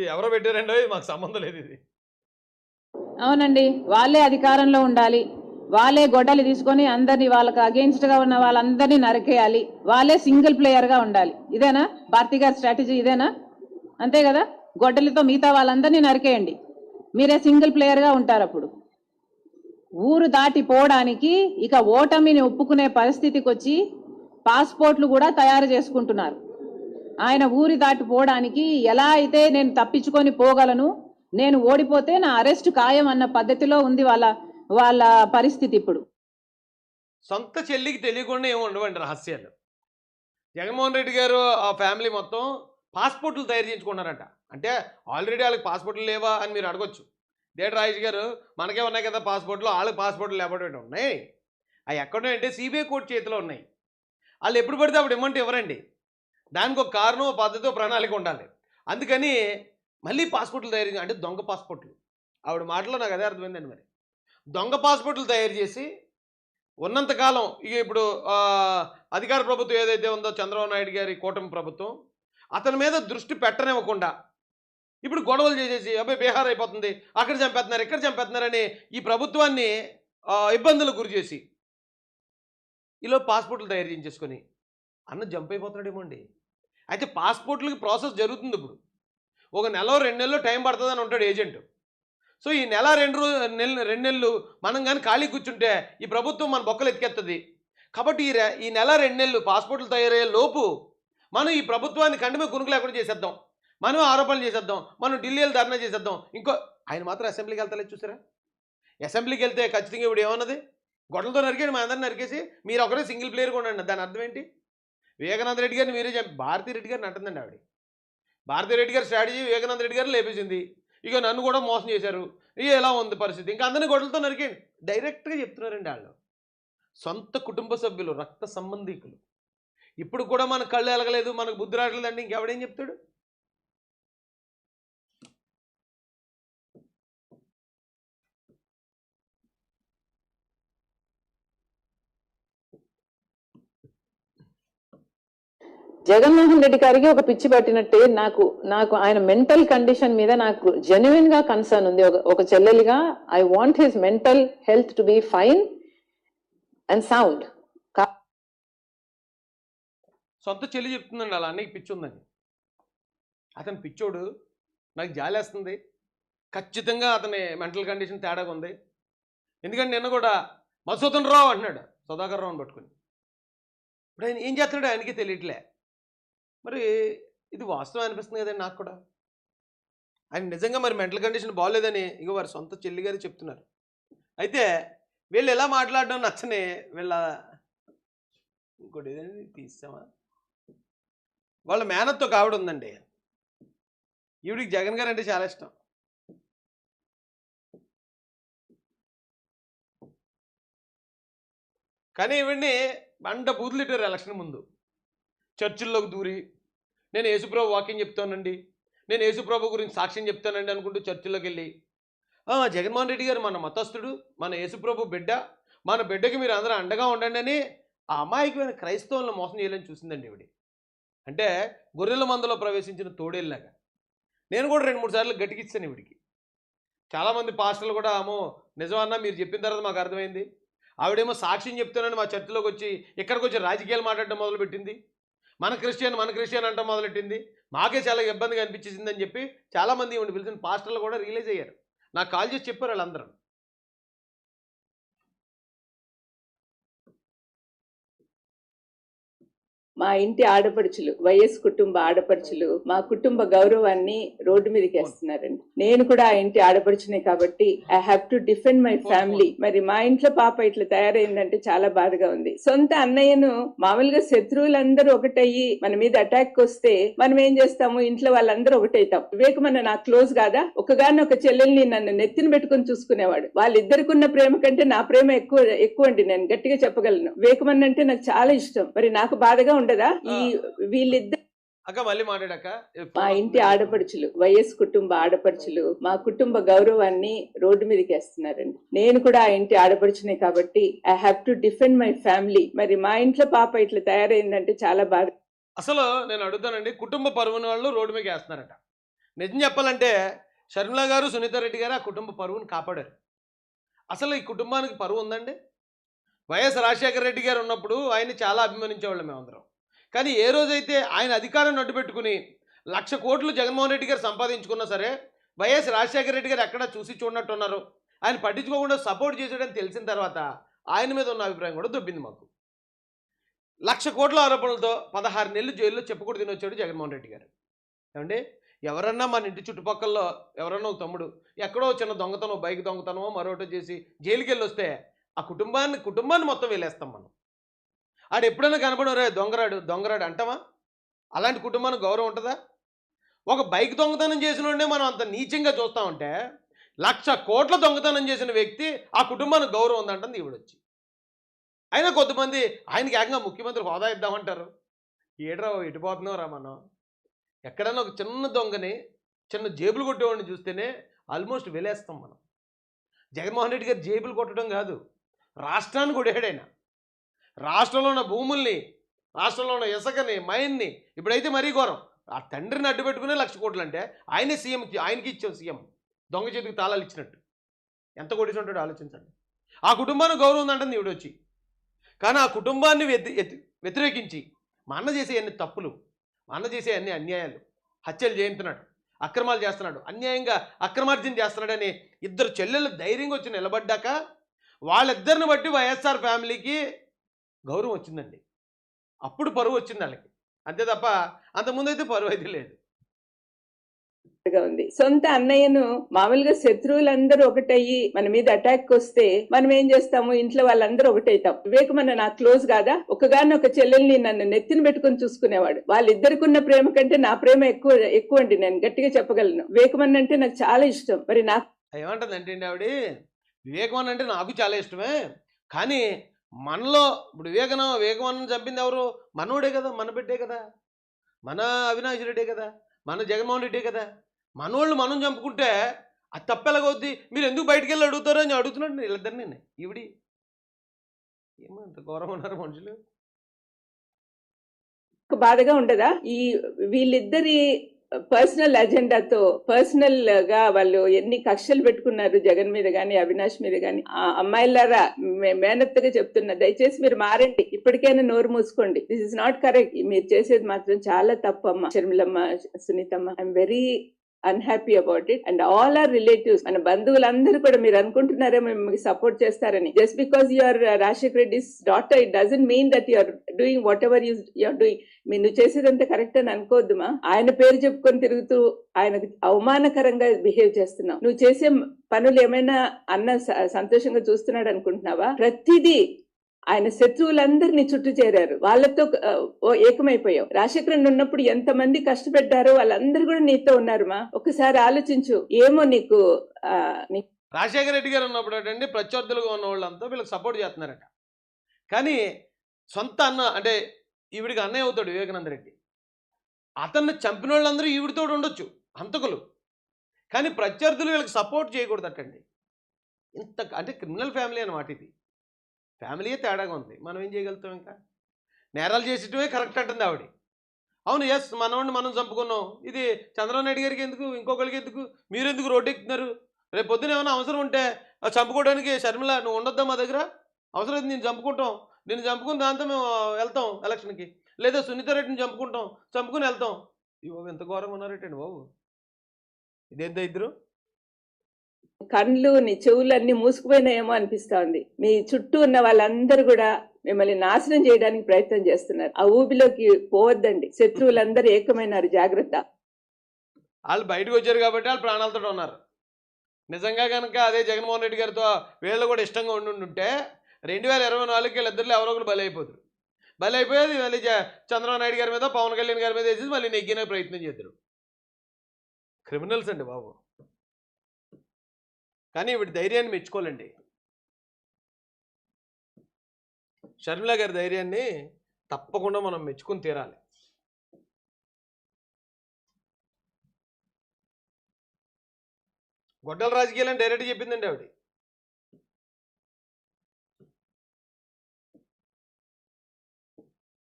ఇది ఎవరో పెట్టారండో ఇది మాకు సంబంధం లేదు ఇది. అవునండి వాళ్ళే అధికారంలో ఉండాలి. వాళ్ళే గొడ్డలి తీసుకొని అందరినీ వాళ్ళకి against గా ఉన్న వాళ్ళందరినీ నరికేయాలి. వాళ్ళే సింగిల్గా ఉండాలి. ఇదేనా? భారతి గారి స్ట్రాటజీ ఇదేనా? అంతే కదా? గొడ్డలితో మిగతా వాళ్ళందరినీ నరికేయండి. మీరే సింగిల్గా ఉంటారు అప్పుడు. ఊరు దాటి పోవడానికి ఇక ఓటమిని ఒప్పుకునే పరిస్థితికి వచ్చి పాస్పోర్ట్లు కూడా తయారు చేసుకుంటున్నారు. ఆయన ఊరి దాటి పోవడానికి ఎలా అయితే నేను తప్పించుకొని పోగలను నేను ఓడిపోతే నా అరెస్ట్ ఖాయం అన్న పద్ధతిలో ఉంది వాళ్ళ వాళ్ళ పరిస్థితి ఇప్పుడు. సొంత చెల్లికి తెలియకుండా ఏమి ఉండవండి రహస్యాలు. జగన్మోహన్ రెడ్డి గారు ఆ ఫ్యామిలీ మొత్తం పాస్పోర్ట్లు తయారు చేయించుకున్నారంట. అంటే ఆల్రెడీ వాళ్ళకి పాస్పోర్ట్లు లేవా అని మీరు అడగొచ్చు. డేట్ రాజేష్ గారు మనకే ఉన్నాయి కదా పాస్పోర్ట్లు వాళ్ళకి పాస్పోర్ట్లు లేకపోతే ఉన్నాయి. అవి ఎక్కడ అంటే సిబిఐ కోర్టు చేతిలో ఉన్నాయి. వాళ్ళు ఎప్పుడు పడితే అప్పుడు ఇమ్మంటే ఇవ్వరండి. దానికి ఒక కారణం పద్ధతి ఒక ప్రణాళిక ఉండాలి. అందుకని మళ్ళీ పాస్పోర్ట్లు తయారు అంటే దొంగ పాస్పోర్ట్లు. ఆవిడ మాటలో నాకు అదే అర్థమైందండి మరి. దొంగ పాస్పోర్ట్లు తయారు చేసి ఉన్నంతకాలం ఇక ఇప్పుడు అధికార ప్రభుత్వం ఏదైతే ఉందో చంద్రబాబు నాయుడు గారి కూటమి ప్రభుత్వం అతని మీద దృష్టి పెట్టనివ్వకుండా ఇప్పుడు గొడవలు చేసేసి అబ్బాయి బీహార్ అయిపోతుంది అక్కడ చంపేస్తున్నారు ఇక్కడ చంపేస్తున్నారని ఈ ప్రభుత్వాన్ని ఇబ్బందులకు గురి చేసి ఈలో పాస్పోర్ట్లు తయారు చేయించేసుకొని అన్న జంప్ అయిపోతున్నాడేమో అండి. అయితే పాస్పోర్ట్లకి ప్రాసెస్ జరుగుతుంది ఇప్పుడు. ఒక నెల రెండు నెలలు టైం పడుతుందని ఉంటాడు ఏజెంట్. సో ఈ నెల రెండు రోజు నెల రెండు నెలలు మనం కానీ ఖాళీ కూర్చుంటే ఈ ప్రభుత్వం మన బొక్కలు ఎత్తికెత్తది కాబట్టి ఈ ఈ నెల రెండు నెలలు పాస్పోర్ట్లు తయారయ్యే లోపు మనం ఈ ప్రభుత్వాన్ని కంటిమే కునుకు లేకుండా చేసేద్దాం. మనం ఆరోపణలు చేసేద్దాం. మనం ఢిల్లీలో ధర్నా చేసేద్దాం. ఇంకో ఆయన మాత్రం అసెంబ్లీకి వెళ్తలేదు చూసారా? అసెంబ్లీకి వెళ్తే ఖచ్చితంగా ఇప్పుడు ఏమన్నది? గొడవలతో నరికేయండి మా అందరిని నరికేసి మీరు ఒకరే సింగిల్ ప్లేయర్ ఉండండి దాని అర్థం ఏంటి? వివేకానంద రెడ్డి గారిని మీరే చంపి భారతీ రెడ్డి గారిని అంటుందండి ఆవిడ. భారతీ రెడ్డి గారి స్ట్రాటజీ వివేకానంద రెడ్డి గారు లేపేసింది. ఇక నన్ను కూడా మోసం చేశారు. ఇక ఎలా ఉంది పరిస్థితి? ఇంకా అందరినీ గొడవలతో నరికేయండి. డైరెక్ట్గా చెప్తున్నారండి వాళ్ళు సొంత కుటుంబ సభ్యులు రక్త సంబంధీకులు. ఇప్పుడు కూడా మన కళ్ళు ఎలగలేదు మనకు బుద్ధి రావట్లేదండి ఇంకెవడేం చెప్తాడు? జగన్మోహన్ రెడ్డి గారికి ఒక పిచ్చి పట్టినట్టే నాకు నాకు ఆయన మెంటల్ కండిషన్ మీద నాకు జెన్యున్గా కన్సర్న్ ఉంది. ఒక చెల్లెలిగా I want his mental health to be fine and sound సొంత చెల్లి చెప్తుందండి అలా అన్నయ్య పిచ్చి ఉందని. అతను పిచ్చోడు నాకు జాలేస్తుంది. ఖచ్చితంగా అతని మెంటల్ కండిషన్ తేడాగా ఉంది. ఎందుకంటే నిన్న కూడా మధుసూదన్ రావు అంటున్నాడు సుధాకర్ రావుని పట్టుకుని. ఇప్పుడు ఆయన ఏం చేస్తున్నాడు ఆయనకి తెలియట్లే. మరి ఇది వాస్తవం అనిపిస్తుంది కదండి నాకు కూడా. ఆయన నిజంగా మరి మెంటల్ కండిషన్ బాగోలేదని ఇక వారి సొంత చెల్లి గారు చెప్తున్నారు. అయితే వీళ్ళు ఎలా మాట్లాడడం నచ్చని వీళ్ళ ఇంకోటి ఏదండి? తీసామా వాళ్ళ మేనత్తో ఒక ఉందండి. ఈవిడికి జగన్ గారు అంటే చాలా ఇష్టం. కానీ ఈవిడిని బండ బూతులిట్టారు ఎలక్షన్ ముందు. చర్చిల్లోకి దూరి నేను యేసుప్రభు వాక్యం చెప్తానండి. నేను యేసుప్రభు గురించి సాక్ష్యం చెప్తానండి అనుకుంటూ చర్చిల్లోకి వెళ్ళి జగన్మోహన్ రెడ్డి గారు మన మతస్థుడు మన యేసుప్రభు బిడ్డ మన బిడ్డకి మీరు అందరూ అండగా ఉండండి అని ఆ అమాయకమైన క్రైస్తవులను మోసం చేయాలని చూసిందండి ఇవిడి అంటే గొర్రెల మందలో ప్రవేశించిన తోడేళ్ళగా నేను కూడా రెండు మూడు సార్లు గట్టికిచ్చాను ఇవిడికి చాలామంది పాస్టర్లు కూడా అమ్మో నిజమన్నా మీరు చెప్పిన తర్వాత మాకు అర్థమైంది. ఆవిడేమో సాక్ష్యం చెప్తానని మా చర్చిలోకి వచ్చి ఇక్కడికి వచ్చి రాజకీయాలు మాట్లాడడం మొదలుపెట్టింది. మన క్రిస్టియన్ మన క్రిస్టియన్ అంటాం మొదలెట్టింది. మాకే చాలా ఇబ్బందిగా అనిపించేసిందని చెప్పి చాలామంది ఈవిడ పిలిచిన పాస్టర్లు కూడా రియలైజ్ అయ్యారు. నాకు కాల్ చేసి చెప్పారు వాళ్ళందరూ. మా ఇంటి ఆడపడుచులు వైఎస్ కుటుంబ ఆడపడుచులు మా కుటుంబ గౌరవాన్ని రోడ్డు మీదకి వేస్తున్నారండి. నేను కూడా ఆ ఇంటి ఆడపడుచునే కాబట్టి I have to defend my family మరి మా ఇంట్లో పాప ఇట్లా తయారైందంటే చాలా బాధగా ఉంది. సొంత అన్నయ్యను మామూలుగా శత్రువులందరూ ఒకటయ్యి మన మీద అటాక్ వస్తే మనం ఏం చేస్తాము? ఇంట్లో వాళ్ళందరూ ఒకటైతాం. వివేకమన్న నాకు క్లోజ్ కాదా? ఒకగాని ఒక చెల్లెల్ని నన్ను నెత్తిన పెట్టుకొని చూసుకునేవాడు. వాళ్ళిద్దరికి ఉన్న ప్రేమ కంటే నా ప్రేమ ఎక్కువ ఎక్కువ అండి నేను గట్టిగా చెప్పగలను. వివేకమన్న అంటే నాకు చాలా ఇష్టం. మరి నాకు బాధగా ఉండదా ఈ వీళ్ళిద్దరు అక్క మళ్ళీ మాట్లాడాక మా ఇంటి ఆడపడుచులు వైఎస్ కుటుంబ ఆడపడుచులు మా కుటుంబ గౌరవాన్ని రోడ్డు మీదకి వేస్తున్నారండి. నేను కూడా ఆ ఇంటి ఆడపడుచునే కాబట్టి I have to defend my family మరి మా ఇంట్లో పాప ఇట్లా తయారైందంటే చాలా బాధ. అసలు నేను అడుగుతానండి కుటుంబ పరువుని వాళ్ళు రోడ్డు మీద వేస్తున్నారట. నిజం చెప్పాలంటే షర్మిల గారు సునీత రెడ్డి గారు ఆ కుటుంబ పరువును కాపాడారు. అసలు ఈ కుటుంబానికి పరువు ఉందండి? వైఎస్ రాజశేఖర రెడ్డి గారు ఉన్నప్పుడు ఆయన్ని చాలా అభిమానించేవాళ్ళం మేమందరం. కానీ ఏ రోజైతే ఆయన అధికారం నడ్డుపెట్టుకుని లక్ష కోట్లు జగన్మోహన్ రెడ్డి గారు సంపాదించుకున్నా సరే వైఎస్ రాజశేఖర రెడ్డి గారు ఎక్కడ చూసి చూడనట్టున్నారు. ఆయన పట్టించుకోకుండా సపోర్ట్ చేశాడని తెలిసిన తర్వాత ఆయన మీద ఉన్న అభిప్రాయం కూడా దొబ్బింది మాకు. లక్ష కోట్ల ఆరోపణలతో పదహారు నెలలు జైల్లో చెప్పుకూడదు తినొచ్చాడు జగన్మోహన్ రెడ్డి గారు. ఏమండి? ఎవరన్నా మన ఇంటి చుట్టుపక్కల ఎవరన్నా ఒక తమ్ముడు ఎక్కడో చిన్న దొంగతనం బైక్ దొంగతనమో మరొకటో చేసి జైలుకి వెళ్ళి వస్తే ఆ కుటుంబాన్ని కుటుంబాన్ని మొత్తం వెళ్ళేస్తాం మనం. ఆడు ఎప్పుడైనా కనపడరే దొంగరాడు దొంగరాడు అంటావా? అలాంటి కుటుంబానికి గౌరవం ఉంటుందా? ఒక బైక్ దొంగతనం చేసిన మనం అంత నీచంగా చూస్తా ఉంటే లక్ష కోట్ల దొంగతనం చేసిన వ్యక్తి ఆ కుటుంబానికి గౌరవం ఉందంటుంది ఈవిడొచ్చి. అయినా కొంతమంది ఆయనకి ఏకంగా ముఖ్యమంత్రి హోదా ఇద్దామంటారు. ఏడ్రా ఇటుపోతున్నావురా మనం? ఎక్కడైనా ఒక చిన్న దొంగని చిన్న జేబులు కొట్టేవాడిని చూస్తేనే ఆల్మోస్ట్ వెలేస్తాం మనం. జగన్మోహన్ రెడ్డి గారు జేబులు కొట్టడం కాదు రాష్ట్రాన్ని కొడేడైనా రాష్ట్రంలో ఉన్న భూముల్ని రాష్ట్రంలో ఉన్న ఇసుకని మైన్ని ఇప్పుడైతే మరీ ఘోరం. ఆ తండ్రిని అడ్డు పెట్టుకునే లక్ష కోట్లు అంటే ఆయనే సీఎం ఆయనకి ఇచ్చాం సీఎం. దొంగ చేతికి తాళాలు ఇచ్చినట్టు. ఎంత కొట్టేసి ఉంటాడో ఆలోచించండి. ఆ కుటుంబానికి గౌరవం ఉందంటుంది ఈవిడ వచ్చి కానీ ఆ కుటుంబాన్ని వ్యతిరేకించి మా అన్న చేసే అన్ని తప్పులు మా అన్న చేసే అన్ని అన్యాయాలు హత్యలు చేయించున్నాడు అక్రమాలు చేస్తున్నాడు అన్యాయంగా అక్రమార్జన చేస్తున్నాడని ఇద్దరు చెల్లెలు ధైర్యంగా వచ్చి నిలబడ్డాక వాళ్ళిద్దరిని బట్టి వైఎస్ఆర్ ఫ్యామిలీకి గౌరవం వచ్చిందండి. అప్పుడు పరువు వచ్చింది వాళ్ళకి అంతే తప్ప అంతకుముందు అయితే పరువు అయితే లేదు. ఉంది సొంత అన్నయ్యను మామూలుగా శత్రువులందరూ ఒకటయ్యి మన మీద అటాక్ వస్తే మనం ఏం చేస్తాము? ఇంట్లో వాళ్ళందరూ ఒకటైతాం. వివేకమన్న నాకు క్లోజ్ కాదా? ఒకగాని ఒక చెల్లెల్ని నన్ను నెత్తిన పెట్టుకొని చూసుకునేవాడు. వాళ్ళిద్దరికి ఉన్న ప్రేమ కంటే నా ప్రేమ ఎక్కువ ఎక్కువ అండి నేను గట్టిగా చెప్పగలను. వివేకమన్న అంటే నాకు చాలా ఇష్టం. మరి నాకు ఏమంటుంది అంటే ఆవిడ? వివేకవన్ అంటే నాకు చాలా ఇష్టమే. కానీ మనలో ఇప్పుడు వివేకన వివేకవనం చంపింది ఎవరు? మనోడే కదా మన బిడ్డే కదా. మన అవినాష్ రెడ్డే కదా మన జగన్మోహన్ రెడ్డే కదా. మనోళ్ళు మనం చంపుకుంటే అది తప్పెలాగవుద్ది మీరు ఎందుకు బయటికి వెళ్ళి అడుగుతారో అని అడుగుతున్నాడు వీళ్ళిద్దరిని ఈవిడి. ఏమో ఇంత గౌరవం ఉన్నారు మనుషులు. బాధగా ఉండదా? ఈ వీళ్ళిద్దరి పర్సనల్ అజెండాతో పర్సనల్గా వాళ్ళు ఎన్ని కక్షలు పెట్టుకున్నారు జగన్ మీద గాని అవినాష్ మీద గాని. ఆ అమ్మాయిలారా మే- మేనత్తగా చెప్తున్నా దయచేసి మీరు మారండి. ఇప్పటికైనా నోరు మూసుకోండి. దిస్ ఇస్ నాట్ కరెక్ట్ మీరు చేసేది మాత్రం చాలా తప్పమ్మ. షర్మిలమ్మ సునీతమ్మ. I'm very unhappy about it and all our relatives మన బంధువులందరూ కూడా మీరు అనుకుంటున్నారేమో మీకు సపోర్ట్ చేస్తారని. Just because your Rajasekhar Reddy's daughter it doesn't mean that you're doing whatever you you're doing మీరు నువ్వు చేసేదంతా కరెక్ట్ అని అనుకోవద్దుమా? ఆయన పేరు చెప్పుకొని తిరుగుతూ ఆయనకు అవమానకరంగా బిహేవ్ చేస్తున్నావు. నువ్వు చేసే పనులు ఏమైనా అన్న స- సంతోషంగా చూస్తున్నాడు అనుకుంటున్నావా? ప్రతిదీ ఆయన శత్రువులందరినీ చుట్టూ చేరారు. వాళ్ళతో ఓ ఏకమైపోయావు. రాజశేఖరన్ ఉన్నప్పుడు ఎంతమంది కష్టపెట్టారో వాళ్ళందరూ కూడా నీతో ఉన్నారు మా ఒకసారి ఆలోచించు. ఏమో నీకు నీ రాజశేఖర రెడ్డి గారు ఉన్నప్పుడు ఏంటంటే ప్రత్యర్థులుగా ఉన్న వాళ్ళంతా వీళ్ళకి సపోర్ట్ చేస్తున్నారట. కానీ సొంత అన్న అంటే ఈవిడికి అన్నయ్య అవుతాడు వివేకానంద రెడ్డి. అతన్ని చంపిన వాళ్ళందరూ ఈవిడితో ఉండొచ్చు హంతకులు. కానీ ప్రత్యర్థులు వీళ్ళకి సపోర్ట్ చేయకూడదటండి. ఇంత అంటే క్రిమినల్ ఫ్యామిలీ అన్నమాట ఇది. ఫ్యామిలీయే తేడాగా ఉంది. మనం ఏం చేయగలుగుతాం ఇంకా? నేరాలు చేసేటమే కరెక్ట్ అంటుంది ఆవిడ. అవును ఎస్ మనవాడిని మనం చంపుకున్నాం. ఇది చంద్రబాబు నాయుడు గారికి ఎందుకు? ఇంకొకరికి ఎందుకు? మీరు ఎందుకు రోడ్డు ఎక్కుతున్నారు? రేపు పొద్దున ఏమైనా అవసరం ఉంటే చంపుకోవడానికి షర్మిల నువ్వు ఉండొద్దా మా దగ్గర? అవసరం అయితే నేను చంపుకుంటాం. నేను చంపుకున్న దాంతో మేము వెళ్తాం ఎలక్షన్కి. లేదా సునీత రెడ్డిని చంపుకుంటాం చంపుకుని వెళ్తాం. ఈ ఎంత ఘోరంగా ఉన్నారేటండి బాబు? ఇదేంత ఇద్దరు? కళ్ళు నీ చెవులు మూసుకుపోయినాయేమో అనిపిస్తా ఉంది మీ చుట్టూ ఉన్న వాళ్ళందరూ కూడా మిమ్మల్ని నాశనం చేయడానికి ప్రయత్నం చేస్తున్నారు. ఆ ఊబిలోకి పోవద్దండి. శత్రువులందరూ ఏకమైనారు. జాగ్రత్త. వాళ్ళు బయటకు వచ్చారు కాబట్టి వాళ్ళు ప్రాణాలతో ఉన్నారు. నిజంగా కనుక అదే జగన్మోహన్ రెడ్డి గారితో వీళ్ళు కూడా ఇష్టంగా ఉండి ఉంటే రెండు వేల ఇరవై నాలుగుకి వీళ్ళిద్దరిలో ఎవరో ఒకరు బలైపోతారు. అయిపోతారు అయిపోయేది మళ్ళీ చంద్రబాబు నాయుడు గారి మీద పవన్ కళ్యాణ్ గారి మీద వేసేసి మళ్ళీ నెగ్గిన ప్రయత్నం చేద్దరు క్రిమినల్స్ అండి బాబు. కానీ వీడి ధైర్యాన్ని మెచ్చుకోవాలండి షర్మిల గారి ధైర్యాన్ని తప్పకుండా మనం మెచ్చుకుని తీరాలి. గొడ్డల రాజకీయాలని డైరెక్ట్ చెప్పిందండి ఆవిడ.